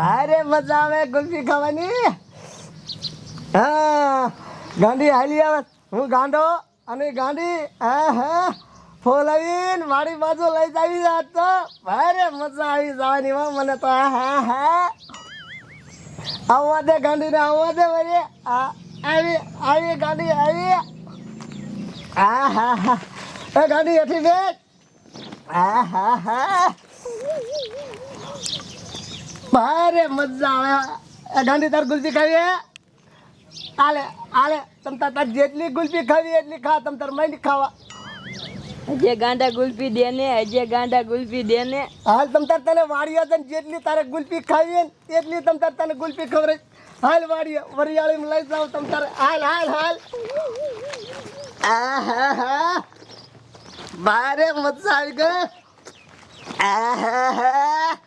ભારે મજા આવે ગુલ્ફી ખાવાની. હા ગાંડી હાલી આવે. હું ગાંડો અને ગાંડી હા હા, ફોલાવીને મારી બાજુ લઈ જાવી જાત તો ભારે મજા આવી જવાની હો મને તો. હા હા આવવા દે ગાંડીને આવવા દે વળી. આવી આવી ગાંડી આવી. હા હા હા. એ ગાંડી એથી બેઠ હા હા હા. ભારે મજા આવે. ગાંધી તાર ગુલ્ફી ખાવી હે? આલે આલે તમ તાર જેટલી ગુલ્ફી ખાવી એટલી ખા તમ તાર મઈ ખાવા. હજે ગાંડા ગુલ્ફી દે ને હજે ગાંડા ગુલ્ફી દે ને હાલ તમ તાર તને વાડીઓ છે ને જેટલી તારે ગુલ્ફી ખાવી હે ને એટલી તમ તાર તને ગુલ્ફી ખબર હાલ વાડીઓ વરિયાળી લઈ જાવ તમ તારે. હાલ હાલ હાલ. આ હા. ભારે મજા આવી ગઈ. આ હા. આહા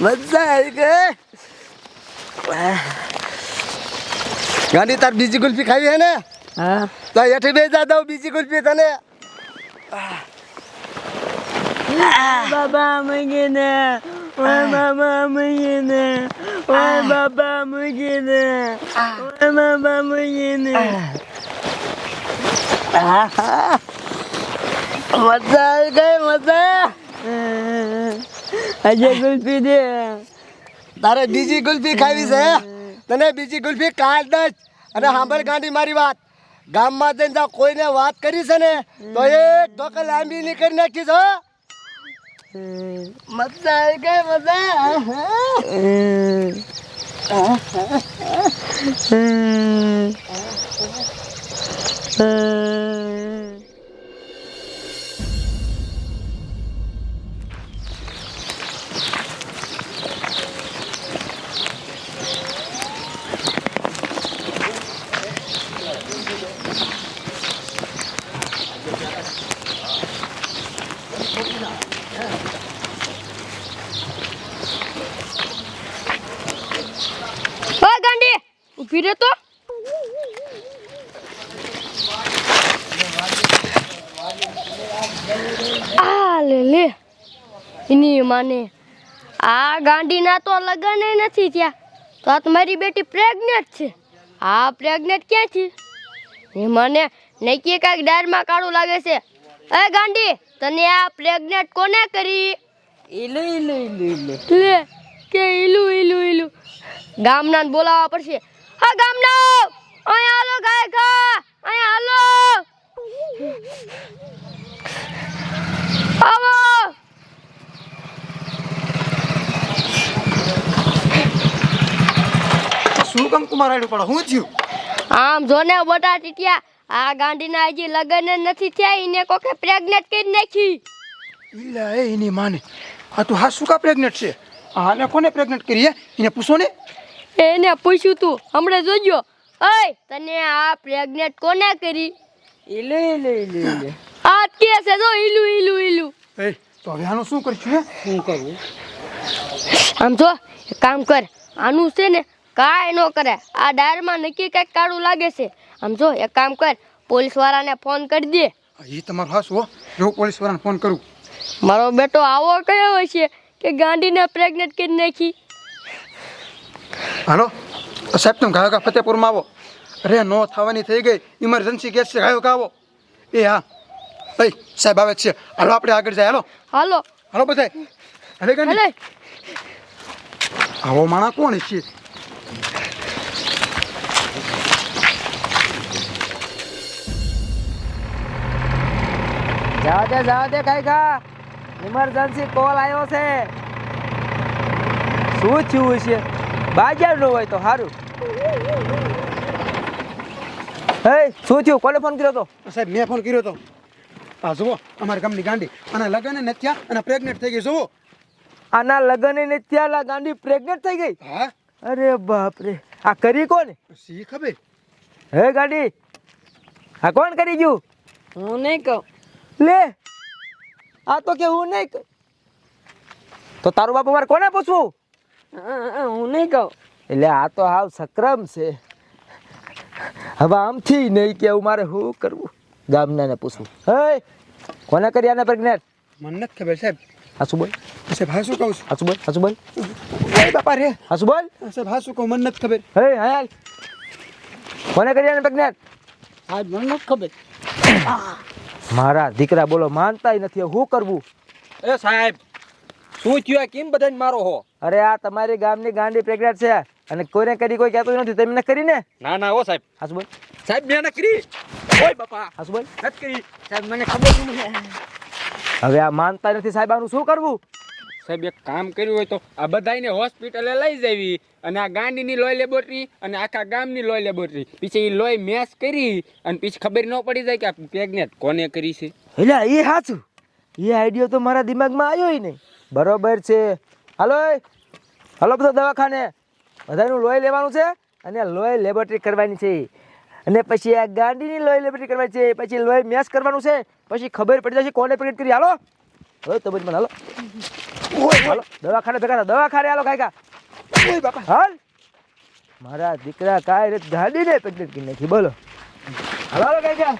મજા આવી ગઈ ગાંધી તાર બીજી ગુલ્ફી ખાવી હે ને? હા. તો હેઠી બે જા દઉં બીજી ગુલ્ફી તને. બાબા મૂકી ને ઓય બાબા મૂકી ઓય બાબા મૂકી ઓય બાબા મૂકી મજા આવી ગઈ મજા હજે ગુલ્ફી દે તારે બીજી ગુલ્ફી ખાવી છે તને બીજી ગુલ્ફી કાઢ દઈશ અને સાંભળ ગાંધી મારી વાત. ગામમાં જઈને કોઈને વાત કરી છે ને તો એક ઢોકર લાંબી ની કરી નાખીશ હો. મજા આવી ગઈ મજા ઊભી રહે તો? આ લે લે. એની માને. આ ગાંડીના તો લગન નથી થયા. તો આ તમારી બેટી પ્રેગ્નેન્ટ છે. આ પ્રેગ્નેન્ટ છે? એ મને નક્કી કાંઈક ડાયરમાં કાળું લાગે છે. એ ગાંડી તને આ પ્રેગ્નેન્ટ કોને કરી? ઇલુ ઇલુ ઇલુ ઇલુ લે કે ઈલું ઈલું ઈલું. ગામનાને બોલાવવા પડશે. હા ગામના! અહીંયા હાલો ગાય અહીંયા હાલો! આવો! શું કામ કુમાર આડું પડે? હું થયું? આમ જોને બોટા ટીટિયા આ ગાંડીના હજી લગ્ન નથી થયા એને કોકે પ્રેગ્નેટ કરી નાખી. એ એની માને. આ તું હા શું કા છે. આને કોને પ્રેગ્નેટ કરી એને પૂછો ને. એને પૂછ્યું તું. હમણાં જોજો. ઓય તને આ પ્રેગ્નેટ કોને કરી? ઇલુ ઇલુ ઇલુ ઇલુ આ કે છે જો ઈલું ઈલું ઈલું. એ તો હવે આનું શું કરશું હે? શું કરવું? આમ જો એક કામ કર. આનું છે ને કાંઈ ન કરે. આ ડાયરમાં નક્કી કંઈક કાળું લાગે છે. આમ જો એક કામ કર. પોલીસ વાળાને ફોન કરી દે. એ તમારો હાસ હો જો પોલીસ વાળાને ફોન કરું. મારો બેટો આવો કયો હોય છે કે ગાંડીને પ્રેગ્નેટ કરી નાખી? હાલો? સાહેબ તમે ગાયો કા ફતેપુરમાં આવો? અરે નો થવાની થઈ ગઈ. ઇમરજન્સી કેસ છે ગાયો કા આવો? એ હા. ભાઈ સાહેબ આવે છે. હાલો આપણે આગળ જાય. હાલો? હાલો. હાલો બધા હલે ગઈ આવો માણા કોણ છે? જાવા દે જાવા દે કાઈ ખા ઇમરજન્સી કોલ આવ્યો છે. શું થયું છે બાજારનું હોય તો સારું હે શું થયું? કોને ફોન કર્યો તો? સાહેબ મેં ફોન કર્યો હતો આ જુઓ અમારી ગામની ગાંડી. અને લગ્ન નથી થયા અને પ્રેગ્નેન્ટ થઈ ગઈ જુઓ. આના લગ્ન ને ત્યાં ગાંડી પ્રેગ્નેન્ટ થઈ ગઈ? હા. અરે બાપ રે આ કરી કોને? સી ખબર? હે ગાંડી આ કોણ કરી ગયું? હું નહીં કહું. લે આ તો કે હું નહીં કહું. તો તારું બાપુ મારે કોને પૂછવું? હું નહીં કહું. એટલે આ તો હાવ સક્રમ છે. હવે આમથી નહીં કેવું મારે શું કરવું? ગામના ને પૂછવું. હે? કોને કરી આને પ્રેગ્નેટ મને નથી ખબર સાહેબ. હાસુ બોલ. સાહેબ હાસુ કહું છું? હાસુ બોલ હાસુ બોલ. ઓય બાપા રે. હાસુ બોલ. સાહેબ હાસુ કહું? મને નથી ખબર. હે હાલ. કોને કરી આને પ્રેગ્નેટ આજ મને નથી ખબર. મારા દીકરા બોલો માનતાય નથી શું કરવું? એ સાહેબ શું થયું આ કેમ બધાને મારો હો? અરે આ તમારી ગામની ગાંડી પ્રેગ્નેટ છે અને કોઈને કરી કોઈ કહેતું નથી. તમે કરીને ના? ના હો સાહેબ. હાસુ બોલ સાહેબ મેં કરી. ઓય બાપા હાસુ બોલ નથી કરી. સાહેબ મને ખબર નહીં હવે આ માનતા નથી સાહેબ આનું શું કરવું? સાહેબ એક કામ કર્યું હોય તો આ બધાને હોસ્પિટલે લઈ જવી અને આ ગાંડીની લોહી લેબોરેટરી અને આખા ગામની લોહી લેબોરેટરી. પછી એ લોહી મેસ કરી અને પછી ખબર ન પડી જાય કે આ પ્રેગ્નેટ કોને કરી છે. એટલે એ સાચું એ આઈડિયો તો મારા દિમાગમાં આવ્યો નહીં. બરોબર છે. હાલો હાલો બધો દવાખાને. બધાનું લોહી લેવાનું છે અને લોહી લેબોરેટરી કરવાની છે. અને પછી આ ગાંડીની લોહી લેબોરેટરી કરવાની છે. પછી લોહી મેસ કરવાનું છે. પછી ખબર પડી જશે કોને પ્રેગ્નેટ કરી. હાલો. હવે તો મને હાલો. હાલો. દવાખાને ભેગા થા. દવાખાને હાલો કાંઈ કાપા હાલ. મારા દીકરા કાંઈ ગાડીને પ્રેગ્નેટ કરી નથી બોલો. હાલો હાલો કાકા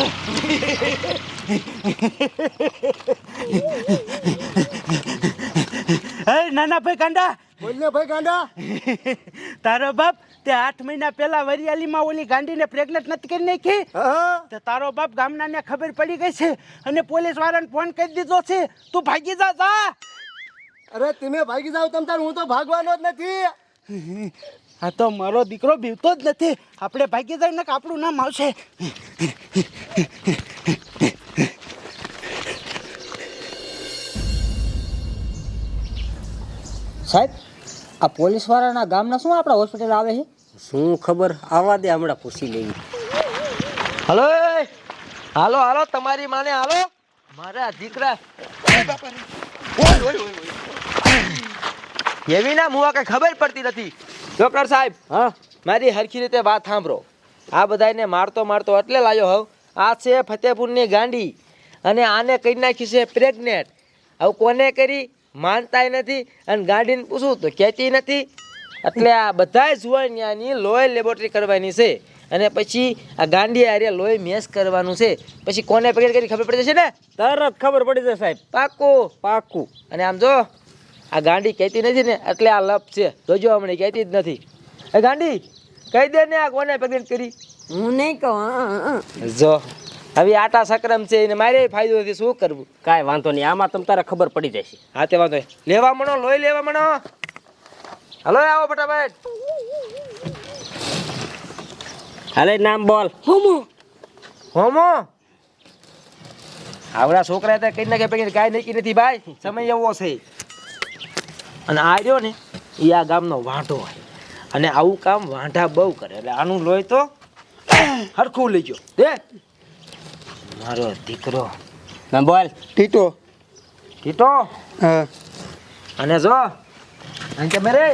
હે નાના ભાઈ કાંડા બોલ ભાઈ ગાંડા. તારો બાપ તે આઠ મહિના પહેલા વરિયાલીમાં ઓલી ગાંડીને પ્રેગ્નેટ નથી કરી નાખી? હા તો તારો બાપ ગામનાને ખબર પડી ગઈ છે અને પોલીસ વાળાને ફોન કરી દીધો છે. તું ભાગી જા જા. અરે તમે ભાગી જાવ તમ તાર હું તો ભાગવાનો જ નથી. આ તો મારો દીકરો બીવતો જ નથી. આપણે ભાગી જાય ને કે આપણું નામ આવશે સાહેબ આ પોલીસ વાળાના ગામના શું આપણા હોસ્પિટલ આવે છે? શું ખબર? આવા દે હમણાં પૂછી લેવી હાલો હાલો હાલો તમારી માને હાલો. મારા દીકરા. એવી ના મુવા કઈ ખબર પડતી નથી. ડોક્ટર સાહેબ હા? મારી હરખી રીતે વાત સાંભળો. આ બધાને મારતો મારતો એટલે લાયો હોવ આ છે ફતેપુરની ગાંડી અને આને કરી નાખી છે પ્રેગ્નેટ હવે કોને કરી? માનતાય નથી અને ગાંડીને પૂછું તો કહેતી નથી. એટલે આ બધાય જુવાનિયાની લોહી લેબોરેટરી કરવાની છે અને પછી આ ગાંડી આરે લોહી મેસ કરવાનું છે. પછી કોને પ્રેગ્નેટ કરી ખબર પડી જશે ને? તરત ખબર પડી જશે સાહેબ. પાકું. પાકું. અને આમ જો આ ગાંડી કહેતી નથી ને એટલે આ લપ છે. જોજો હમણાં કહેતી જ નથી. એ ગાંડી કહી દે ને આ કોને પ્રેગ્નેટ કરી? હું નહીં કહું જો હવે આટા સક્રમ છે એને મારે ફાયદો નથી શું કરવું? કાંઈ વાંધો નહીં આમાં તમ તારે ખબર પડી જશે. હા તે વાંધો લેવા મણો લોહી લેવા મણો. હલો આવો ફટાફટ. હાલે નામ બોલ. હોમો. આવડા છોકરા કઈ નાખે પેકે કાંઈ નક્કી નથી ભાઈ. સમય એવો છે. અને આ રહ્યો ને એ આ ગામનો વાંઢો હોય. અને આવું કામ વાંઢા બહુ કરે. એટલે આનું લોહી તો હરખું લઈ ગયો દે. મારો દીકરો. ના બોલ. ટીટો. ટીટો? હા. અને જો અંકે મેરે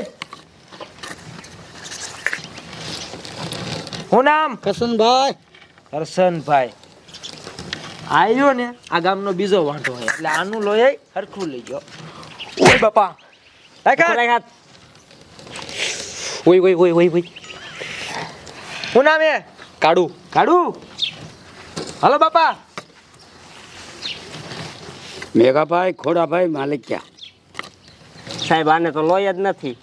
હું નામ? કરશનભાઈ. કરશનભાઈ. આવ્યો ને આ ગામનો બીજો વાંઢો હોય. એટલે આનું લોહી હરખું લઈ ગયો ઓય બાપા. ખોરાક હાથ ઓય ઓય ઓય ઓય ઓય હું નામ એ કાઢું કાઢું હલો બાપા મેઘાભાઈ ખોડાભાઈ માલિકિયા સાહેબ આને તો લોહી જ નથી.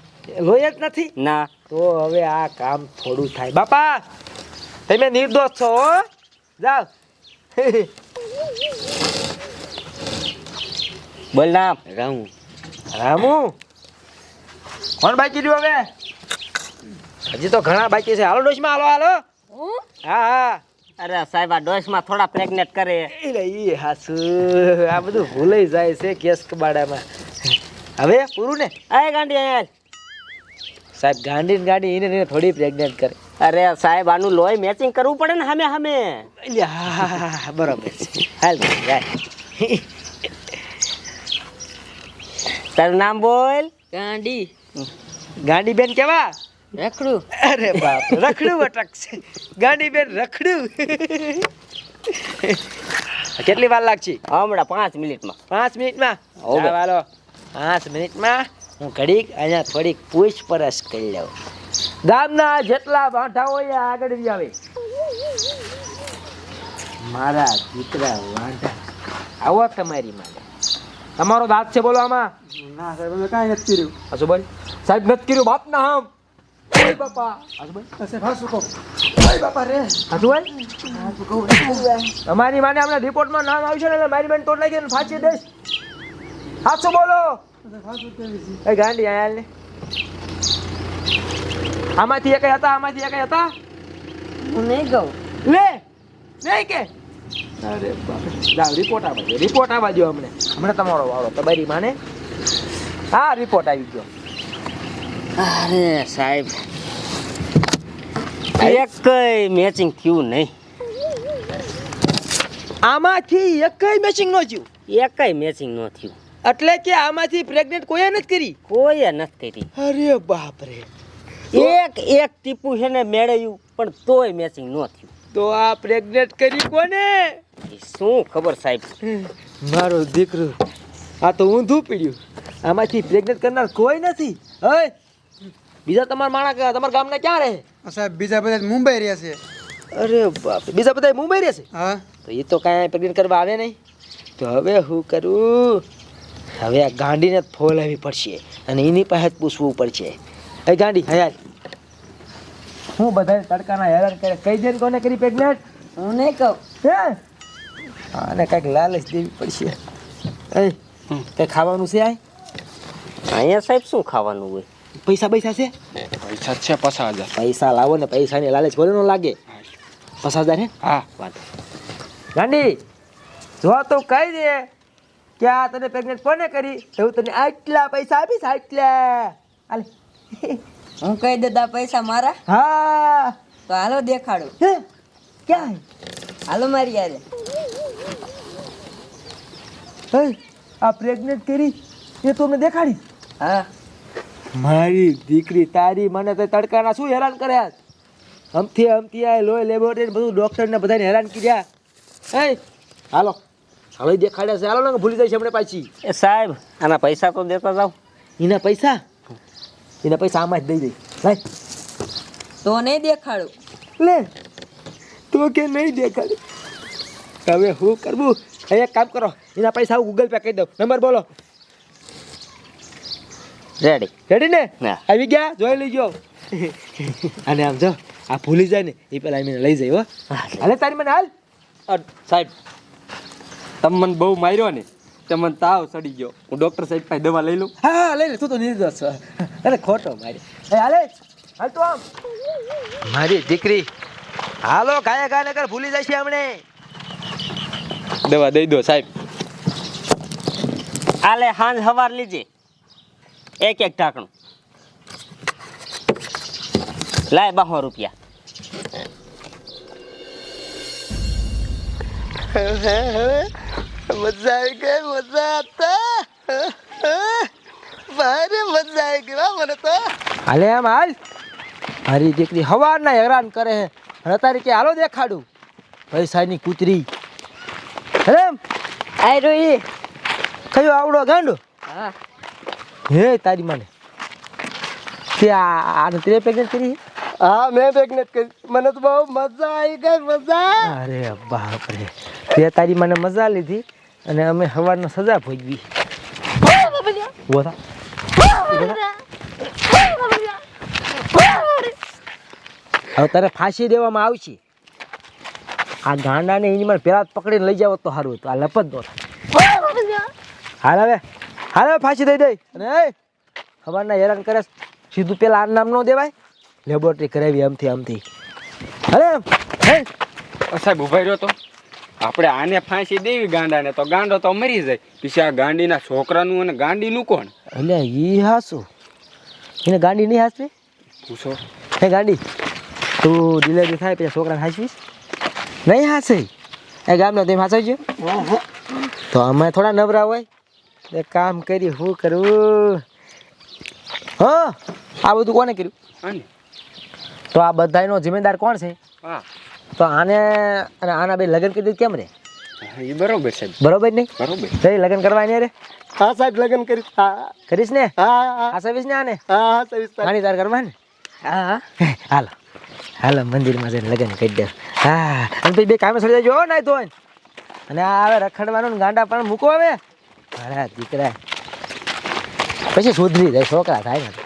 લોહી જ નથી? ના. તો હવે આ કામ થોડું થાય. બાપા તમે નિર્દોષ છો જાઓ. બોલ નામ. રામુ. રામુ? કોણ બાકી રહ્યું હવે? હજી તો ઘણા બાકી છે. હાલો ડોશમાં હાલો હાલો. હા? હા અરે સાહેબ આ ડોસમાં થોડા પ્રેગ્નેટ કરે. એ ઈ હાસુ. આ બધું ભૂલાઈ જાય છે કેસ કબાડામાં. હવે પૂરું ને? આ ગાંડી અહીંયા સાહેબ ગાંડી ને ગાંડી એને એને થોડી પ્રેગ્નેટ કરે. અરે સાહેબ આનું લોહી મેચિંગ કરવું પડે ને સામે સામે બરાબર છે. હાલ. તારું નામ બોલ. ગાંડી. ગાંડી બેન કેવા? રખડું. અરે બાપ રખડું અટકશે ગાંડી બેન રખડું. કેટલી વાર લાગશે? હમણાં પાંચ મિનિટમાં. પાંચ મિનિટમાં? હાલો. પાંચ મિનિટમાં હું ઘડીક અહીંયા થોડીક પૂછપરછ કરી લઉં. ગામના જેટલા વાંઢા હોય આગળ બી આવે. મારા દીકરા વાંઢા. આવો તમારી માટે તમારો દાંત છે બોલો આમાં ના સાહેબ કાંઈ નથી કર્યું હસુ બોલ? સાહેબ નથી કર્યું. બાપ ના હમ. બાપા. તમારી માને હમણાં રિપોર્ટમાં નામ આવશે ને એટલે મારી બેન તોડ નાખી ફાંસી દઈશ સાચું બોલો. એ ગાંડી આયાલ ને. આમાંથી એક હતા આમાંથી એક હતા. હું નહીં કહું લે નહીં કે. અરે બાપ રિપોર્ટ આવવા દો રિપોર્ટ આવવા દો અમને. હમણાં તમારો વાળો તમારી માને. હા રિપોર્ટ આવી ગયો. અરે સાહેબ. એકય મેચિંગ થયું નહીં. આમાંથી એકય મેચિંગ ન થયું. એકય મેચિંગ ન થયું. એટલે કે આમાંથી પ્રેગ્નેન્ટ કોઈએ નથી કરી? કોઈએ નથી કરી. અરે બાપ રે એક એક ટીપુ છે ને મેળવ્યું પણ તોય મેચિંગ ન થયું. તો આ પ્રેગ્નેન્ટ કરી કોને? શું ખબર સાહેબ? મારો દીકરો આ તો ઊંધું પીડ્યું. આમાંથી પ્રેગ્નેન્ટ કરનાર કોઈ નથી. હે? બીજા તમારા માણા તમારા ગામના ક્યાં રહે? સાહેબ બીજા બધા મુંબઈ રહ્યા છે. અરે બાપ બીજા બધા મુંબઈ રહેશે હા. તો એ તો કાંઈ પ્રગટ કરવા આવે નહીં. તો હવે શું કરું? હવે આ ગાંડીને જ ફોલાવી પડશે અને એની પાસે જ પૂછવું પડશે. એ ગાંડી હયાત હું બધા તડકાના હેરાન કરે. કઈ દે કોને કરી પ્રેગ્નેટ હું નહીં કહું? હે? આને કાંઈક લાલચ દેવી પડશે. એ કંઈ ખાવાનું છે આ અહીંયા સાહેબ શું ખાવાનું હોય? પૈસા પૈસા છે? પૈસા છે પચાસ હજાર. પૈસા લાવો ને પૈસાની લાલચ કોને ન લાગે. પચાસ હજાર હે? હા. વાત ગાંડી જો તું કહી દે કે આ તને પ્રેગ્નેટ કોને કરી? એવું તને આટલા પૈસા આપીશ આટલા. હાલે. હું કહી દેતા પૈસા મારા? હા. તો હાલો દેખાડો. હે? ક્યાં? હાલો મારી યારે હે? આ પ્રેગ્નેન્ટ કરી એ તું અમને દેખાડી? હા. મારી દીકરી તારી મને તો તડકાના શું હેરાન કર્યા અમથી અમથી આ લોહી લેબોરેટરી બધું ડૉક્ટરને બધાને હેરાન કર્યા. હે? હાલો. હવે દેખાડ્યા છે. હાલો ને ભૂલી જાય છે હમણાં પાછી. એ સાહેબ આના પૈસા તો દેતા જાઓ એના પૈસા? એના પૈસા આમાં જ દઈ દઈ લાય. તો નહીં દેખાડું. લે. તો કે નહીં દેખાડું. હવે શું કરવું? હવે એક કામ કરો. એના પૈસા હું ગૂગલ પે કહી દઉં. નંબર બોલો. રેડી રેડી ને? આવી ગયા? જોઈ લેજો. અને આમ જો આ ભૂલી જાય ને એ પેલા એમને લઈ જાય હો. હાલે તારી મને હાલ. સાહેબ તમે મને બહુ માર્યો ને તે મને તાવ ચડી ગયો. હું ડૉક્ટર સાહેબ પાસે દવા લઈ લઉં. હા લઈ લે તું તો નિર્દોષ છો. અરે ખોટો મારી હાલે. હાલ તો આમ. મારી દીકરી હાલો ગાયા ગાયા નગર ભૂલી જાય છે હમણે. દવા દઈ દો સાહેબ. આલે હાંજ હવાર લીજે એક એક ઢાંકણું. લાય બાહો રૂપિયા. મજા આવી ગઈ મજા ભારે મજા આવી ગઈ મને તો. હાલે આમ હાલ. મારી દીકરી હવારના હેરાન કરે હે અને તારી કે હાલો દેખાડું. પૈસાની કૂતરી. એમ. આઈ રોઈ કયો આવડો ગાંડો? હા. હે તારી માને. તે આ આને તે પ્રેગ્નેન્ટ કરી હા મેં પ્રેગ્નેટ કરી. મને તો બહુ મજા આવી ગઈ મજા. અરે બાપ રે તે તારી મને મજા લીધી અને અમે સવારનો સજા ભોગવી. હવે તારે ફાંસી દેવામાં આવશે. આ ગાંડાને એની મને પેલા પકડીને લઈ જાવ તો સારું હતું. આ લપત નો થાય હાલ હવે. હાલ ફાંસી દઈ દઈ. અને સવારના હેરાન કરે સીધું પેલા આ નામ ન દેવાય. લેબોરેટરી કરાવી આમથી આમથી. અરે હે? સાહેબ ઊભા રહ્યો તો. આપણે આને ફાંસી દેવી ગાંડાને તો ગાંડો તો મરી જાય. પછી આ ગાંડીના છોકરાનું અને ગાંડીનું કોણ? એટલે ઈ હાસું. એને ગાંડી નહીં હાસવી? પૂછો. હે ગાંડી તું ડિલેવરી થાય પછી છોકરાને હાસવીશ? નહીં હાસે. એ ગામનો તેમ હાસવજો. તો અમે થોડા નવરા હોય. એક કામ કરી શું કરવું હ આ બધું કોને કર્યું? તો આ બધાનો જિમ્મેદાર કોણ છે? તો આને અને આના બે લગ્ન કરી દીધું કેમ રે? એ બરોબર છે. બરોબર નહીં? બરોબર. તો એ લગ્ન કરવા રે? હા સાહેબ લગ્ન કરી. હા. કરીશ ને? હા હા આ ને આને? હા હા સવીસ આની તાર કરવા ને? હા હાલો. હાલો મંદિરમાં જઈને લગ્ન કરી દે હા. અને પછી બે કામે સડી જાય નાય તો અને આ હવે રખડવાનું ને ગાંડા પણ મૂકો હવે. મારા દીકરા. પછી સુધરી જાય છોકરા થાય ને